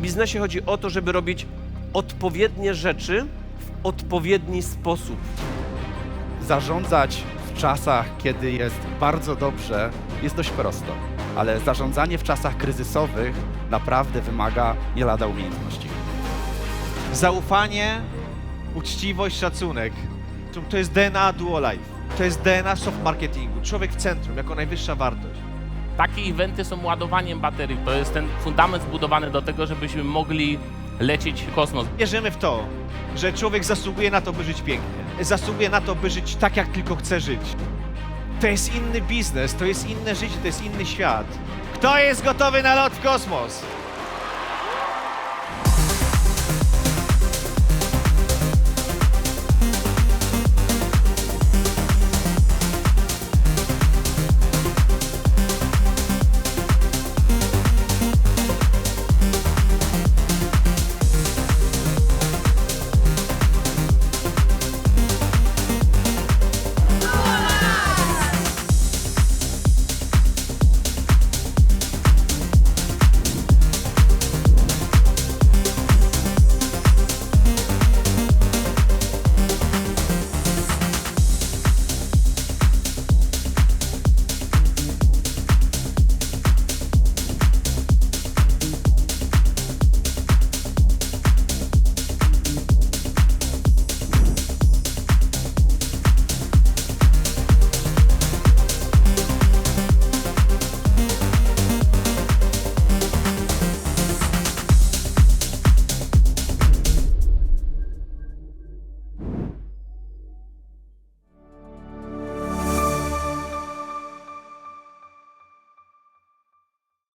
biznesie chodzi o to, żeby robić odpowiednie rzeczy w odpowiedni sposób. Zarządzać w czasach, kiedy jest bardzo dobrze, jest dość prosto, ale zarządzanie w czasach kryzysowych naprawdę wymaga nie lada umiejętności. Zaufanie, uczciwość, szacunek. To- To jest DNA Duo Life. To jest DNA soft marketingu. Człowiek w centrum, jako najwyższa wartość. Takie eventy są ładowaniem baterii. To jest ten fundament zbudowany do tego, żebyśmy mogli lecieć w kosmos. Wierzymy w to, że człowiek zasługuje na to, by żyć pięknie. Zasługuje na to, by żyć tak, jak tylko chce żyć. To jest inny biznes, to jest inne życie, to jest inny świat. Kto jest gotowy na lot w kosmos?